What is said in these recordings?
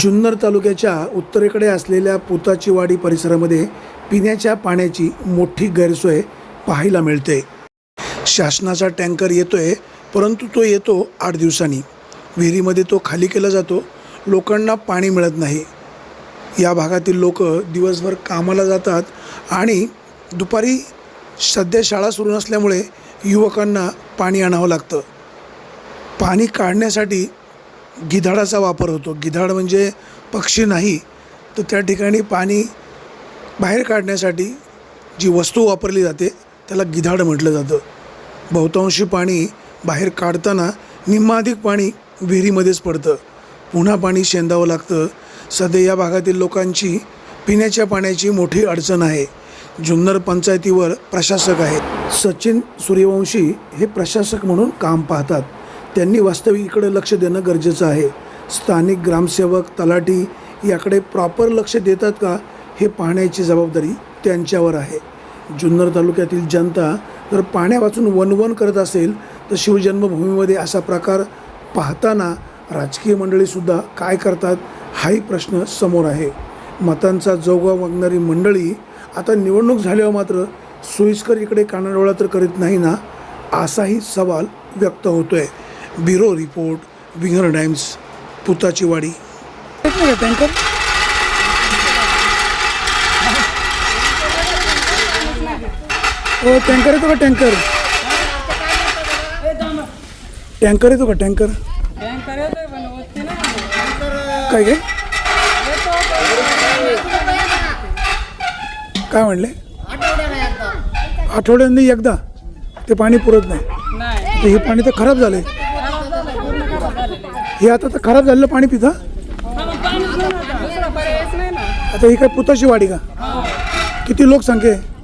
जुन्नर तालुक्याच्या उत्तरेकडे असलेल्या पुताचीवाडी परिसरामध्ये पिण्याच्या पाण्याची मोठी गैरसोय पाहायला मिळते. शासनाचा टँकर येतोय परंतु तो येतो आठ दिवसांनी. विहिरीमध्ये तो खाली केला जातो लोकांना पाणी मिळत नाही. या भागातील लोक दिवसभर कामाला जातात आणि दुपारी सध्या शाळा सुरू नसल्यामुळे युवकांना पाणी आणावं लागतं. पाणी काढण्यासाठी गिधाडाचा वापर होतो. गिधाड म्हणजे पक्षी नाही तर त्या ठिकाणी पाणी बाहेर काढण्यासाठी जी वस्तू वापरली जाते त्याला गिधाड म्हटलं जातं. बहुतांशी पाणी बाहेर काढताना निम्माधिक पाणी विहिरीमध्येच पडतं. पुन्हा पाणी शेंदावं लागतं. सध्या या भागातील लोकांची पिण्याच्या पाण्याची मोठी अडचण आहे. जुन्नर पंचायतीवर प्रशासक आहेत. सचिन सूर्यवंशी हे प्रशासक म्हणून काम पाहतात. त्यांनी वास्तविक इकडे लक्ष देणं गरजेचं आहे. स्थानिक ग्रामसेवक तलाठी याकडे प्रॉपर लक्ष देतात का हे पाहण्याची जबाबदारी त्यांच्यावर आहे. जुन्नर तालुक्यातील जनता जर पाण्यावाचून वनवन करत असेल तर शिवजन्मभूमीमध्ये असा प्रकार पाहताना राजकीय मंडळीसुद्धा काय करतात हाही प्रश्न समोर आहे. मतांचा जोगा मागणारी मंडळी आता निवडणूक झाल्यावर मात्र सोयीस्कर इकडे कानाडोळा तर करीत नाही ना असाही सवाल व्यक्त होतो आहे ब्युरो रिपोर्ट विंगर टाइम्स पुताची वाडी. टँकर हो टँकर येतो का टँकर? टँकर येतो का टँकर? काय काय काय म्हणले? आठवड्यांनी एकदा. ते पाणी पुरत नाही. हे पाणी तर खराब झालंय खराब झालं पूर्ण खराब झालेलं आहे. हे आता तर खराब झालेलं पाणी पिता? पाणीच आता. दुसरा पर्यायच नाही ना आता ही काय पुताची वाडी का? किती लोकसंख्या आहे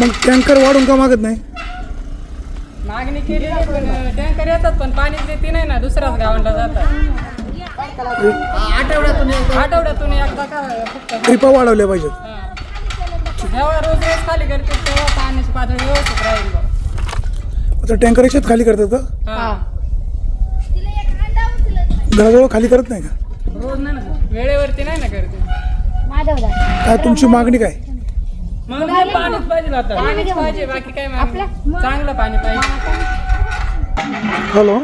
मग टँकर वाढून का मागत नाही? मागणी केली आहे, पण टँकर येतात पण पाणी देते नाही ना दुसऱ्याच गावांना जातात. आठवड्यातून एकदा. का फक्त कृपा वाढवल्या पाहिजेत. हा. जेव्हा रोज रोज खाली करते आता टँकर याच्यात खाली करतात का? हा. घराजवळ खाली करत नाही का? रोज नाही ना वेळेवरती नाही ना करते. काय तुमची मागणी काय? मग नाही पाणीच पाहिजे आता. पाणीच पाहिजे बाकी काय मागणी? चांगलं पाणी पाहिजे. हॅलो.